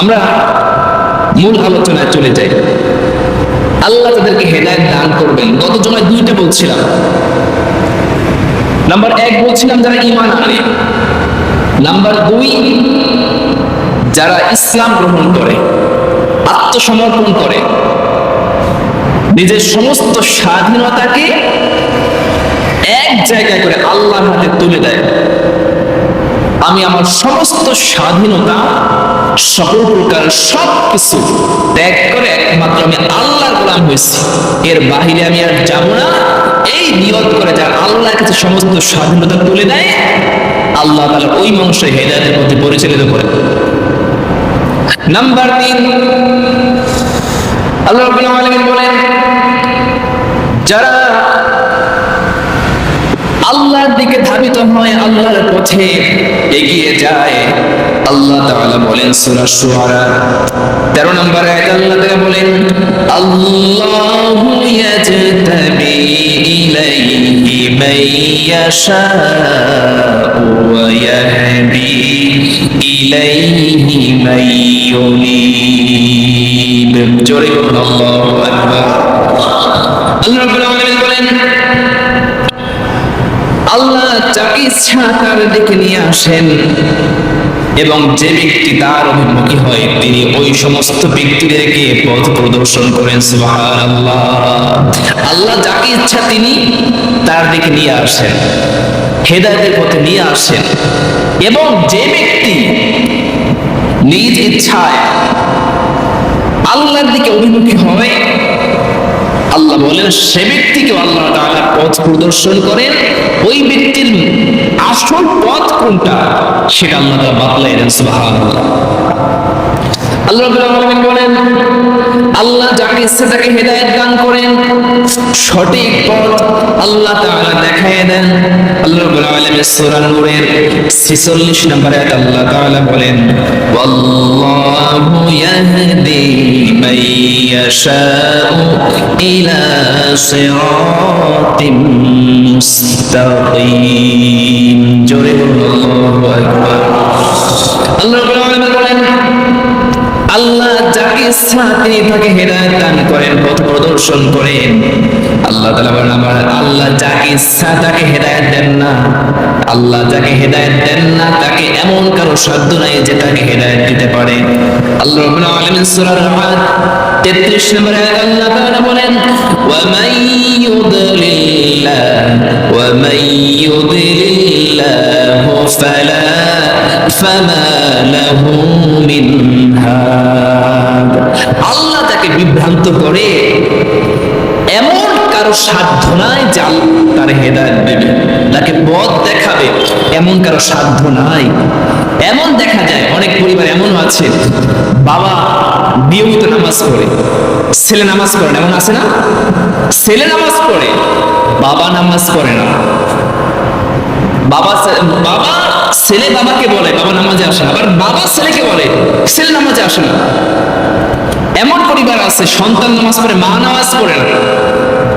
আমরা মূল আলোচনায় চলে যাই। আল্লাহ তাদেরকে হেদায়েত দান করবেন। গত জমায় দুইটা বলছিলাম। নাম্বার এক বলছিলাম, যারা ইমান আনে। নাম্বার দুই, যারা ইসলাম গ্রহণ করে, আত্মসমর্পণ করে, নিজের সমস্ত স্বাধীনতাকে এক জায়গায় করে আল্লাহর হাতে তুলে দেয়। আমি আমার সমস্ত স্বাধীনতা, সকল প্রকার সব কিছু ত্যাগ করে একমাত্র আমি আল্লাহর গোলাম হয়েছি। এর বাহিরে আমি আর যাব না। এই নিয়ত করে যার আল্লাহর কাছে সমস্ত স্বাধীনতা তুলে দেয়, আল্লাহ তাআলা ওই মানুষের হেদায়তের মধ্যে পরিচালিত করে। নাম্বার তিন, আল্লাহ আলামিন বলেন, যারা আল্লাহর দিকে ধাবিত হয়, আল্লাহর পথে এগিয়ে যায়। আল্লাহ তাআলা বলেন, সূরা শুআরা 13 নম্বর আয়াত আল্লাহ তাআলা বলেন, আল্লাহু ইয়াজতাবি ইলাইহি মান ইয়াশাউ ওয়া ইয়াহদি ইলাইহি মান ইউনিব। জোরে বলুন, আল্লাহু আকবার। আল্লাহ ইচ্ছা তার দিকে নিয়ে আসেন। এবং যে ব্যক্তি তার অভিমুখী হয়, তিনি ওই সমস্ত ব্যক্তিদেরকে পথ প্রদর্শন করেন আল্লাহ যাকে ইচ্ছা তিনি তার দিকে নিয়ে আসেন, হেদায়েতের পথে নিয়ে আসেন। এবং যে ব্যক্তি নিজ ইচ্ছায় আল্লাহর দিকে অভিমুখী হয়, আল্লাহ বলেন, সে ব্যক্তিকে আল্লাহ তাআলা পথ প্রদর্শন করেন, ওই ব্যক্তির আসল পথ কোনটা? সেটা আল্লাহ বাতলাই দেন সুবহানাল্লাহ। আল্লাহ রাব্বুল বলেন, আল্লাহ যাকে ইচ্ছা তাকে হেদায়েত দান করেন, সঠিক পথ আল্লাহ তাআলা দেখায় দেন। আল্লাহ রাব্বুল আলামিন সূরা নূরের 46 নম্বর আয়াত আল্লাহ তাআলা বলেন, ওয়াল্লাহু ইয়াহদি ইয়াশাউ ইলা সিরাতিম মুস্তাকিম। জোরে বলুন আল্লাহ রাব্বুল আলামিন বলেন আল্লাহ যাকে ইচ্ছা তিনি তাকে হেদায়েত দান করেন, পথ প্রদর্শন করেন। আল্লাহ তাআলা বলেন, আমার আল্লাহ যাকে ইচ্ছা তাকে হেদায়েত দেন না। আল্লাহ যাকে হেদায়েত দেন না, তাকে এমন কারও সাধ্য নাই যে তাকে হেদায়েত দিতে পারে। আল্লাহ রাব্বুল আলামিন সূরা রাহাত 33 নম্বর আয়াত আল্লাহ তাআলা বলেন ওয়া মান ইউদলিল্লাহ ওয়া মান ইউদলিল্লাহু ফালা, ফামা লাহু মিন সাধ্য নাই আল্লাহ তার হেদায়েত দেবে। তাকে পথ দেখাবে? এমন কারও সাধ্য নাই। এমন দেখা যায়, অনেক পরিবার এমন আছে। বাবা নিয়মিত নামাজ পড়ে, ছেলে নামাজ পড়ে এমন আছে না? ছেলে নামাজ পড়ে, বাবা নামাজ পড়ে না। বাবা বাবা ছেলে বাবাকে বলে, বাবা নামাজে আসে আবার বাবা ছেলেকে বলে, ছেলে নামাজে আসে না। এমন পরিবার আছে, সন্তান নামাজ পড়ে, মা নামাজ পড়ে না।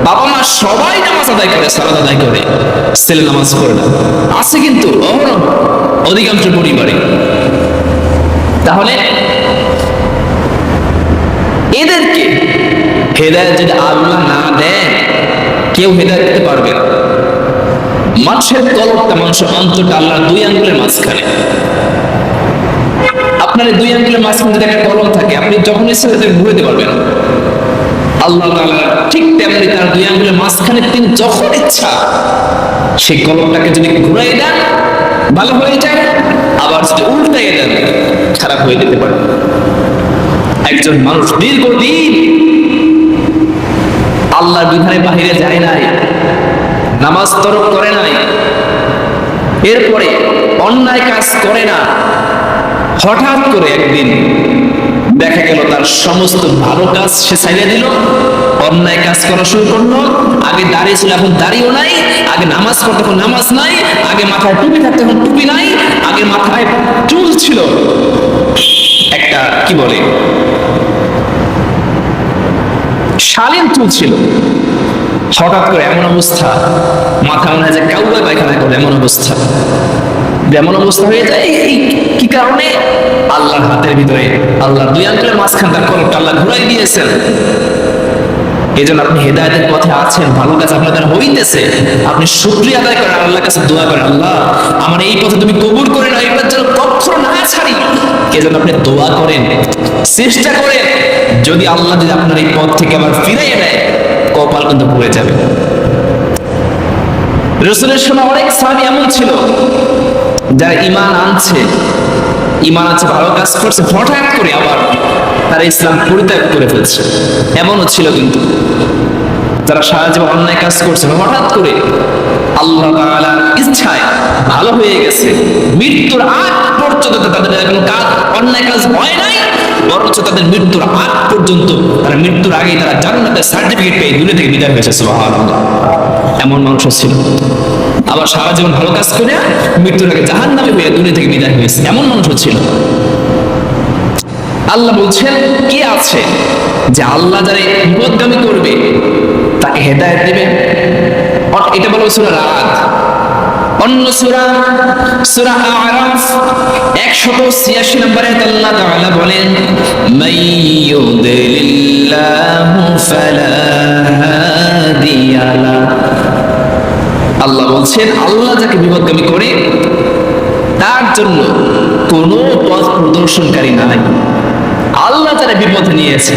বাবা মা সবাই নামাজ আদায় করে সালাদ আদায় করে, ছেলে নামাজ পড়ে না। আছে কিন্তু অধিকাংশ পরিবারে। তাহলে এদেরকে হেদায়ত যদি আল্লাহ না দেয় কেউ হেদায়ত দিতে পারবে না। মানুষের কলকটা মানুষের অন্তরটা আল্লাহর দুই আঙ্গুলের মাঝখানে। আপনার দুই আঙ্গুলের মাঝখানে যদি একটা কলম থাকে, আপনি যখন ইচ্ছে ঘুরে দিতে পারবেন। আল্লাহ ঠিক তেমনি তার দুই আঙ্গুলের মাঝখানে তিনি যখন ইচ্ছা সেই কলমটাকে যদি ঘুরাই দেন, ভালো হয়ে যায়। আবার যদি উল্টাই দেন, খারাপ হয়ে যেতে পারে। একজন মানুষ দীর্ঘদিন আল্লাহর বিধানের বাহিরে যায় নাই, নামাজ তরক করে নাই, এরপরে অন্যায় কাজ করে না। হঠাৎ করে একদিন দেখা গেল তার সমস্ত ভালো কাজ সে ছাইড়ে দিল, অন্যায় কাজ করা শুরু করল। আগে দাঁড়িয়ে ছিল, এখন দাঁড়িয়েও নাই, আগে নামাজ পড়তো এখন নামাজ নাই, আগে মাথায় টুপি থাকতো এখন টুপি নাই, আগে মাথায় চুল ছিল একটা, কি বলে? শালীন চুল ছিল। হঠাৎ করে এমন অবস্থা মাথা মনে হয় যে কাউকে পায়খানা করে এমন অবস্থা। এমন অবস্থা হয়ে যায়। এই কি কারণে? আল্লাহর হাতের ভিতরে আল্লাহ দুই আঙ্গুলের মাঝখান তার কলমটা আল্লাহ ঘুরাই দিয়েছেন। এই জন্য আপনি হেদায়তের পথে আছেন, ভালো কাজ আপনার দ্বারা হইতেছে। আপনি শুক্রিয়া আদায় করেন, আল্লাহর কাছে দোয়া করেন, আল্লাহ, আমার এই পথে তুমি কবুল করে না এবার জন্য কখনো না ছাড়ি। জন্য আপনি দোয়া করেন, চেষ্টা করেন, যদি আল্লাহ যদি আপনার এই পথ থেকে আবার ফিরাইয়ে দেয় কপাল কিন্তু পড়ে যাবে। রসুলের সময় অনেক সাহাবি এমন ছিল। যারা ইমান আনছে ইমান আছে ভালো কাজ করছে, হঠাৎ করে আবার তারা ইসলাম পরিত্যাগ করে ফেলছে। এমনও ছিল কিন্তু। যারা সারা জীবন অন্যায় কাজ করছে, হঠাৎ করে আল্লাহ ইচ্ছায় ভালো হয়ে গেছে। মৃত্যুর আগ পর্যন্ত তাদের কোনো কাজ, অন্যায় কাজ হয় নাই, বরঞ্চ তাদের মৃত্যুর আগ পর্যন্ত তারা মৃত্যুর আগেই তারা জান্নাতের সার্টিফিকেট পেয়ে দুনিয়া থেকে বিদায় হয়েছে, সুবহানাল্লাহ। এমন মানুষ ছিল। আবার সারা জীবন ভালো কাজ করে মৃত্যুর আগে জাহান নামে হয়ে দুনিয়া থেকে বিদায় হয়েছে এমন মানুষও ছিল আল্লাহ বলছেন, কে আছে যে আল্লাহ যারা বিপদগামী করবে, তাকে হেদায়ত দেবে? এটা বলো সুরা রাত। অন্য সুরা সুরা আরাফ 186 নম্বরে আল্লাহ তাআলা বলেন মাইয়ুদিল্লাহু ফালা হাদিয়া লা আল্লাহ বলছেন, আল্লাহ যাকে বিপদগামী করে, তার জন্য কোনো পথ প্রদর্শনকারী নাই। আল্লাহ যারা বিপদে নিয়েছে,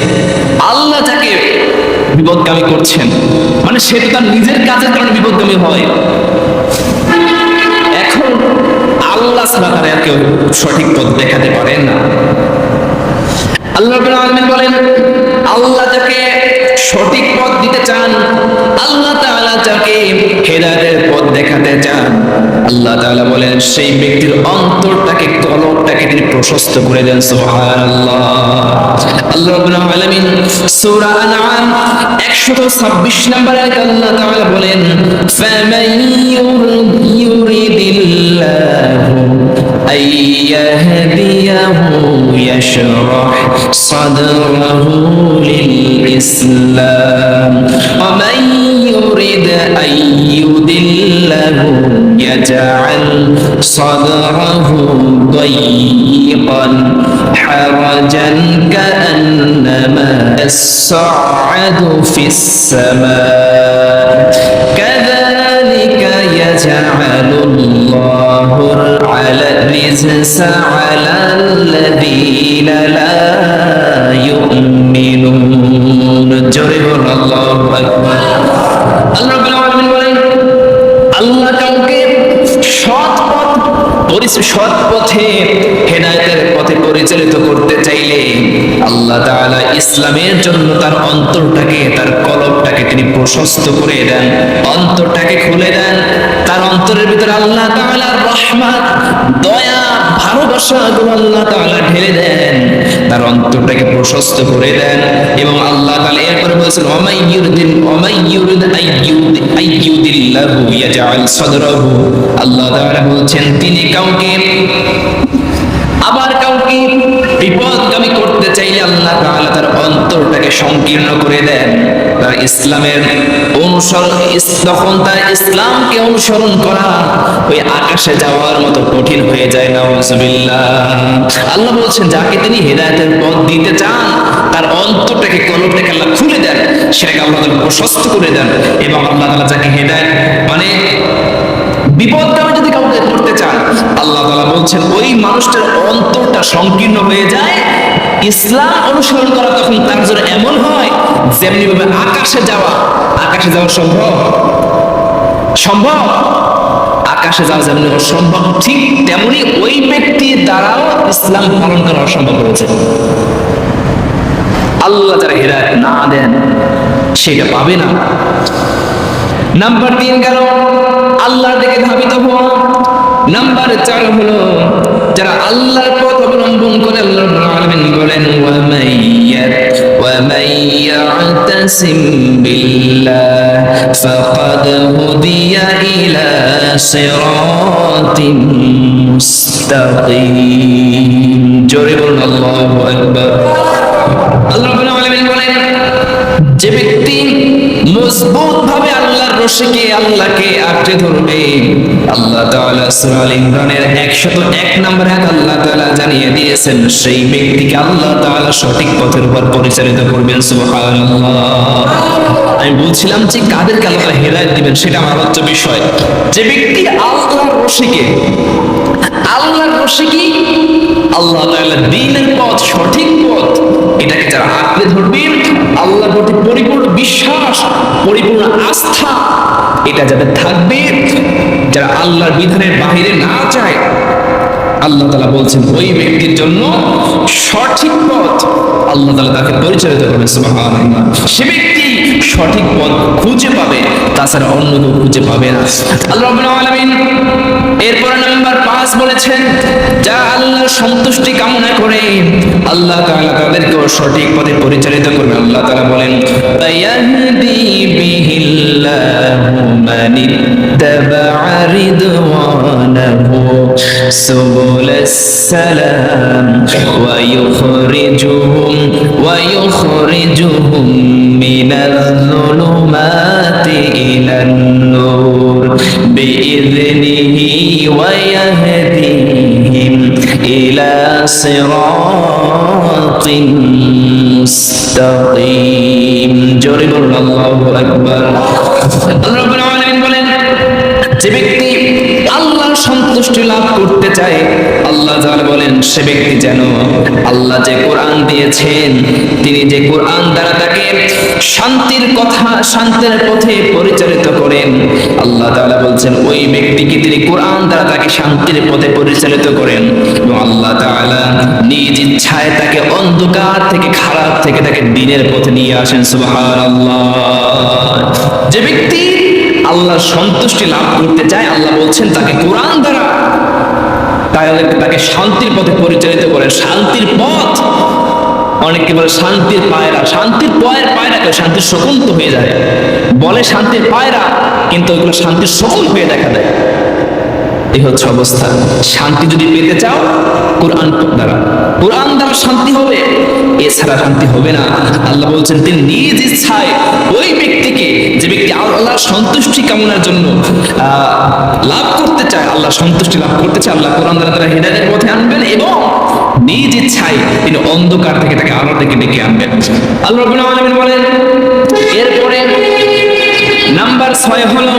আল্লাহ যাকে বিপদগামী করছেন মানে সে তো তার নিজের কাজের কারণে বিপদগামী হয়। এখন আল্লাহ ছাড়া তারা আর কেউ সঠিক পথ দেখাতে পারেন না। আল্লাহ বলেন, আল্লাহ যাকে সঠিক পথ দিতে চান, আল্লাহ তাআলা যাকে হেদায়েতের পথ দেখাতে চান, আল্লাহ তাআলা বলেন, সেই ব্যক্তির অন্তরটাকে, কলবটাকে তিনি প্রশস্ত করে দেন, সুবহানাল্লাহ। আল্লাহ রাব্বুল আলামিন সূরা আনআম 126 নম্বর আয়াতে আল্লাহ তাআলা বলেন, ফামান ইউরিদিল্লাহু أن يهديه يشرح صدره للإسلام. ومن يرد أن يدله يجعل صدره ضيقا. حرجا كأنما يصعد في السماء. كذلك يجعل الله على الرجس على الذين لا يؤمنون جرب الله أكبر আল্লাহ রাব্বুল আলামিন বলেন আল্লাহ কাউকে সৎ পথ পরিচ- সৎ পথে হেদায়েতের পথে পরিচালিত করতে চাইলে আল্লাহ তাআলা ইসলামের জন্য তার অন্তরটাকে, তার কলবটাকে তিনি প্রশস্ত করে দেন, অন্তরটাকে খুলে দেন। তার অন্তরের ভিতরে আল্লাহ তাআলার রহমত, দয়া, ভালোবাসা গুলো আল্লাহ তাআলা ঢেলে দেন। তার অন্তরটাকে প্রশস্ত করে দেন এবং আল্লাহ তাআলা এরপরে বলেছেন, ওমাই ইউরিদিন, ওমাই ইউরিদ আইয়ুদ, আইয়ুদিল্লাহু ইয়াজআল সাদরাহু। আল্লাহ তাআলা বলছেন, তিনি কাউকে আবার কাউকে বিপদগামী আল্লাহ তার অন্তরটাকে সংকীর্ণ করে দেন। তার ইসলামের অনুসরণ তার ইসলামকে অনুসরণ করা ওই আকাশে যাওয়ার মতো কঠিন হয়ে যায়। না আল্লাহ বলছেন, যাকে তিনি হেদায়েতের পথ দিতে চান, তার অন্তরটাকে, কলবটাকে আল্লাহ খুলে দেন। সেটাকে আল্লাহ প্রশস্ত করে দেন এবং আল্লাহ তাআলা যাকে হেদায়েত মানে বিপদগামী যদি কাউকে করতে চান, আল্লাহ তাআলা বলছেন, ওই মানুষটার অন্তরটা সংকীর্ণ হয়ে যায় ইসলাম অনুসরণ করা তখন তার জন্য এমন হয়, যেমনি ভাবে আকাশে যাওয়া আকাশে যাওয়া সম্ভব? সম্ভব? আকাশে যাওয়া যেমন অসম্ভব ঠিক তেমনি ওই ব্যক্তির দ্বারাও ইসলাম পালন করা অসম্ভব হয়েছে। আল্লাহ যারা হেদায়ত না দেন, সেটা পাবে না। নাম্বার তিন গেল, আল্লাহর দিকে ধাবিত হওয়া। নাম্বার চার হলো যারা আল্লাহর পথ অবলম্বন করে আল্লাহ বলেন জোরে বলুন আল্লাহু যে ব্যক্তি মজবুত ভাবে আল্লাহর রশিকে আল্লাহকে আঁকড়ে ধরবে, আল্লাহ তাআলা সূরা আল ইমরানের 101 নম্বর আয়াত আল্লাহ তাআলা জানিয়ে দিয়েছেন, সেই ব্যক্তিকে আল্লাহ তাআলা সঠিক পথের উপর পরিচালিত করবেন, সুবহানাল্লাহ। আমি বলছিলাম যে কাদেরকে আল্লাহ হেদায়েত দিবেন, সেটা আমার আলোচ্য বিষয়। যে ব্যক্তি আল্লাহর রশিকে আল্লাহর রশিকে আল্লাহ তাআলা দ্বীনের পথ, সঠিক পথ এটাকে যারা আঁকড়ে ধরবে আল্লাহর প্রতি পরিপূর্ণ বিশ্বাস, পরিপূর্ণ আস্থা, এটা যাদের থাকবে, যারা আল্লাহর বিধানের বাহিরে না যায়, আল্লাহ তালা বলছেন ওই ব্যক্তির জন্য সঠিক পথ আল্লাহ তালা তাকে পরিচালিত করবেন। সে ব্যক্তি সঠিক পথ খুঁজে পাবে, তাছাড়া অন্য কেউ খুঁজে পাবে না। আল্লাহ আলামিন এরপর নাম্বার পাঁচ বলেছেন, যা আল্লাহর সন্তুষ্টি কামনা করে, আল্লাহ তাআলা তাদেরকেও সঠিক পথে পরিচালিত করবে। আল্লাহ তাআলা বলেন তায়াহদি বিহিল্লাহু মানিত্তাবা'a রিদওয়ানাহু। সুবুলাস সালাম ওয়া ইউখরিজুহুম ওয়া ইউখরিজুহুম মিনাল যুলুমাতি ইলান নূর বিইذনিহি ওয়া ইয়াহদিহিম ইলা সিরাতিন মুস্তাকিম জোরে বলুন আল্লাহু আকবার আল্লাহ রাব্বুল আলামিন বলেন যে ব্যক্তি আল্লাহর সন্তুষ্টি লাভ করতে চায়, আল্লাহ তাআলা বলেন, সে ব্যক্তি যেন আল্লাহ যে কোরআন দিয়েছেন, তিনি যে কোরআন দ্বারা তাকে শান্তির কথা, শান্তির পথে পরিচালিত করেন, আল্লাহ তাআলা বলছেন, ওই ব্যক্তিকে তিনি কোরআন দ্বারা তাকে শান্তির পথে পরিচালিত করেন এবং আল্লাহ তাআলা নিজ ইচ্ছায় তাকে অন্ধকার থেকে খারাপ থেকে তাকে দিনের পথে নিয়ে আসেন, সুবহানাল্লাহ। যে ব্যক্তি আল্লাহর সন্তুষ্টি লাভ করতে চায়, আল্লাহ বলছেন তাকে কোরআন দ্বারা তাহলে তাকে শান্তির পথে পরিচালিত করেন শান্তির পথ, অনেকে বলে শান্তির পায়রা। শান্তির পয়ের পায়রা কেউ শান্তির শকুন তো হয়ে যায়। বলে শান্তির পায়রা, কিন্তু ওইগুলো শান্তির শকুন হয়ে দেখা দেয়। এই হচ্ছে অবস্থা। শান্তি যদি পেতে চাও, কোরআন দ্বারা। কোরআন দ্বারা শান্তি হবে, এছাড়া শান্তি হবে না। আল্লাহ বলছেন, তিনি নিজ ইচ্ছায় ওই ব্যক্তিকে, যে ব্যক্তি আল্লাহর সন্তুষ্টি কামনার জন্য লাভ করতে চায় আল্লাহ সন্তুষ্টি লাভ করতে চায়, আল্লাহ কোরআন দ্বারা তারা হেদায়েতের পথে আনবেন এবং নিজ ইচ্ছায় তিনি অন্ধকার থেকে তাকে আলো থেকে ডেকে আনবেন। আল্লাহ বলেন নাম্বার ছয় হলো,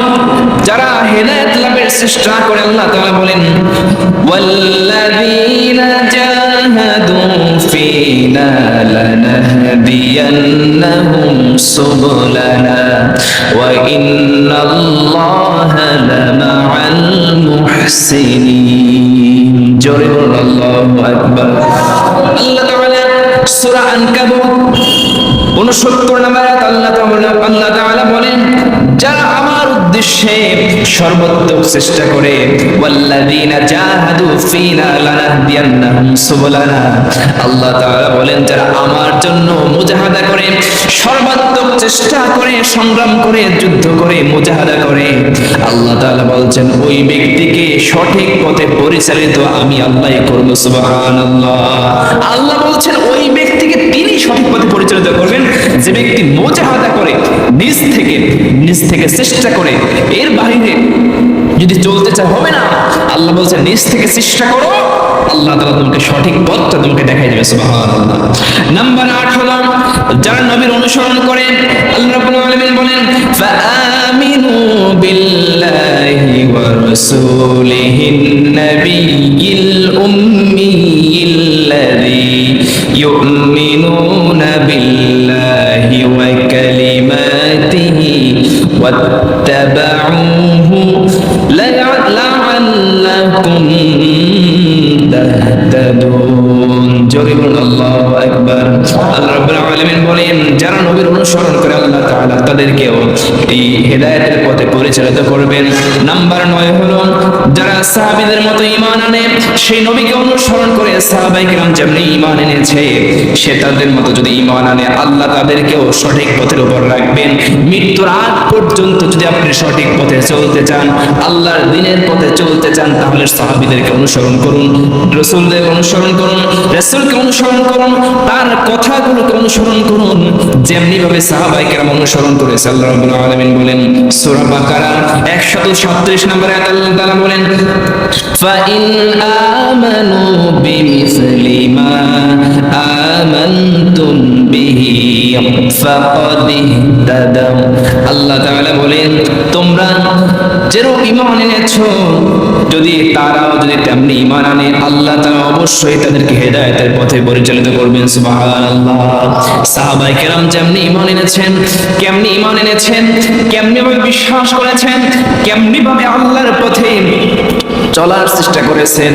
যারা হেদায়েত লাভের চেষ্টা করে, আল্লাহ তাআলা বলেন, ওয়াল্লাযীনা জাহাদু ফীনা লানাহদিয়ান্নাহুম সুবুলানা, ওয়া ইন্নাল্লাহা লামাআল মুহসিনিন। জোরে বলুন, আল্লাহু আকবার। আল্লাহ তাআলা সূরা আনকাবুত, উনসত্তর নম্বর আয়াত, আল্লাহ তাআলা আল্লাহ উদ্দেশ্যে সর্বোত্তম চেষ্টা করে, ওয়াল্লাযীনা জাহাদু ফীনা লানাহদিয়ান্নাহুম সুবুলানা। আল্লাহ তাআলা বলেন, যারা আমার জন্য মুজাহাদা করে সর্বাত্মক চেষ্টা করে, সংগ্রাম করে, যুদ্ধ করে, মুজাহাদা করে। আল্লাহ তাআলা বলছেন, ওই ব্যক্তিকে সঠিক পথে পরিচালিত আমি আল্লাহই করব, সুবহানাল্লাহ। আল্লাহ বলছেন, ওই সঠিক পথে পরিচালিত করবেন যে ব্যক্তি মোজাহাদা করে, নিজ থেকে নিজ থেকে চেষ্টা করে, এর বাহিরে যদি চলতে চায় হবে না। আল্লাহ বলছে, নিজ থেকে চেষ্টা করো, আল্লাহ তালা তোমাকে সঠিক পথটা তোমাকে দেখাই দেবে নাম্বার আট হল, যারা নবীর অনুসরণ করে, আল্লাহ রাব্বুল বলেন, ফাআমিনু বিল্লাহি ওয়া রাসূলিহিন নাবিয়্যিল উম্মিয়্যিল্লাযী ইউমিনু পরিচালিত করবেন। নাম্বার নয় হলো যারা সাহাবীদের মতো ঈমান আনে। সেই নবীকে অনুসরণ করে কিরাম যেমনি ঈমান এনেছে, সে তাদের মতো যদি ঈমান আনে, আল্লাহ তাদেরকেও সঠিক পথের উপর রাখবেন। মৃত্যুর আগ পর্যন্ত যদি আপনি সঠিক পথে চলতে চান, আল্লাহর দিনের পথে চলতে চান, তাহলে সাহাবীদেরকে অনুসরণ করুন, রাসূলদের অনুসরণ করুন, রাসূলকে অনুসরণ করুন, তার কথাগুলোকে অনুসরণ করুন। যেমনি ভাবে সাহাবাই কেরাম অনুসরণ আল্লাহ রাব্বুল আলামিন বলেন, সূরা বাকারা 137 নম্বরে আল্লাহ বলেন ফাইন আমানু বিমিসলি মা আমানতুম বিহি ফাকাদ ইহতাদাও আল্লাহ তাআলা বলেন যেরকম ইমান এনেছ? যদি তারাও যদি তেমনি ইমান আনে, আল্লাহ তারা অবশ্যই তাদেরকে হেদায়তের পথে পরিচালিত করবেন সাহাবাই কেরাম যেমনি ইমান এনেছেন, কেমনি ইমান এনেছেন কেমনি ভাবে বিশ্বাস করেছেন কেমনি ভাবে আল্লাহর পথে চলার চেষ্টা করেছেন।